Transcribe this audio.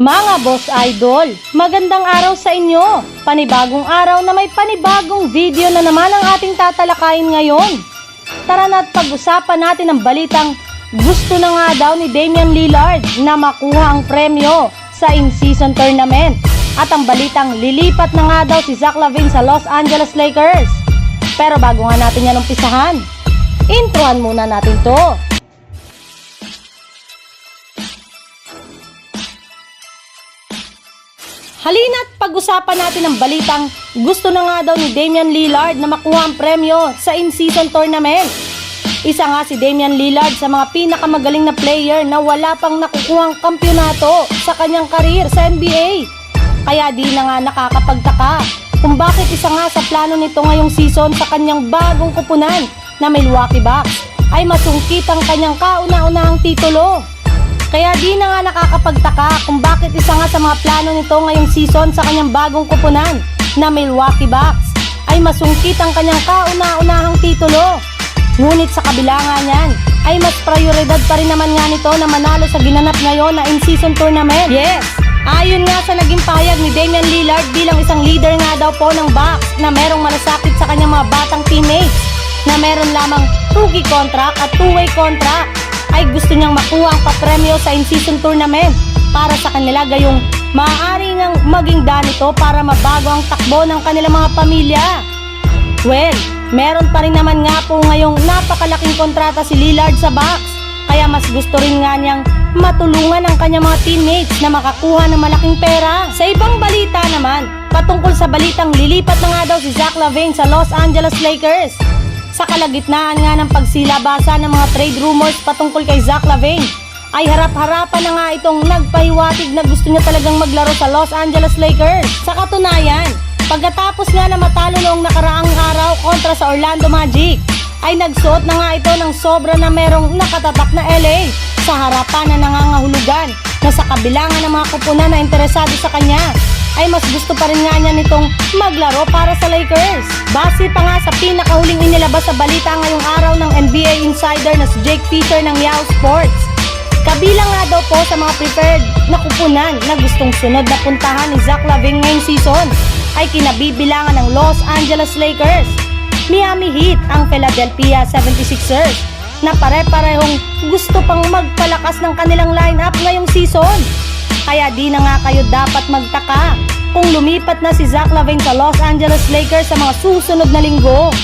Mga boss idol, magandang araw sa inyo. Panibagong araw na may panibagong video na naman ang ating tatalakayin ngayon. Tara na't pag-usapan natin ang balitang gusto na nga daw ni Damian Lillard na makuha ang premyo sa in-season tournament. At ang balitang lilipat na nga daw si Zach Lavine sa Los Angeles Lakers. Pero bago nga natin yan umpisahan, introhan muna natin to. Halina't pag-usapan natin ang balitang gusto na nga daw ni Damian Lillard na makuha ang premyo sa in-season tournament. Isa nga si Damian Lillard sa mga pinakamagaling na player na wala pang nakukuhang kampyonato sa kanyang karir sa NBA. Kaya di na nga nakakapagtaka kung bakit isa nga sa plano nito ngayong season sa kanyang bagong kupunan na Milwaukee Bucks ay masungkit ang kanyang kauna-unahang titulo. Kaya di na nga nakakapagtaka kung bakit isa nga sa mga plano nito ngayong season sa kanyang bagong kupunan na Milwaukee Bucks ay masungkit ang kanyang kauna-unahang titulo. Ngunit sa kabila nga niyan, ay mas prioridad pa rin naman nga nito na manalo sa ginanap ngayon na in-season tournament. Yes! Ayon nga sa naging pahayag ni Damian Lillard bilang isang leader nga daw po ng Bucks na merong malasakit sa kanyang mga batang teammates na meron lamang rookie contract at two-way contract ay gusto niyang makuha ang papremyo sa in-season tournament para sa kanila gayong maaari ngang maging danito para mabago ang takbo ng kanilang mga pamilya. Well, meron pa rin naman nga po ngayong napakalaking kontrata si Lillard sa Bucks. Kaya mas gusto rin nga niyang matulungan ang kanyang mga teammates na makakuha ng malaking pera. Sa ibang balita naman, patungkol sa balitang lilipat na nga daw si Zach Lavine sa Los Angeles Lakers. Sa kalagitnaan nga ng pagsilabasa ng mga trade rumors patungkol kay Zach Lavine, ay harap-harapan na nga itong nagpahiwatig na gusto niya talagang maglaro sa Los Angeles Lakers. Sa katunayan, pagkatapos nga na matalo noong nakaraang araw kontra sa Orlando Magic, ay nagsuot na nga ito ng sobra na merong nakatatak na LA sa harapan na nangangahulugan na sa kabila nga ng mga kupunan na interesado sa kanya ay mas gusto pa rin nga niya nitong maglaro para sa Lakers. Base pa nga sa pinakahuling inilabas sa balita ngayong araw ng NBA insider na si Jake Fisher ng Yahoo Sports. Kabilang nga daw po sa mga preferred na kupunan na gustong sunod na puntahan ni Zach Lavine ngayong season ay kinabibilangan ng Los Angeles Lakers, Miami Heat ang Philadelphia 76ers na pare-parehong gusto pang magpalakas ng kanilang lineup ngayong season. Kaya di na nga kayo dapat magtaka kung lumipat na si Zach Lavine sa Los Angeles Lakers sa mga susunod na linggo.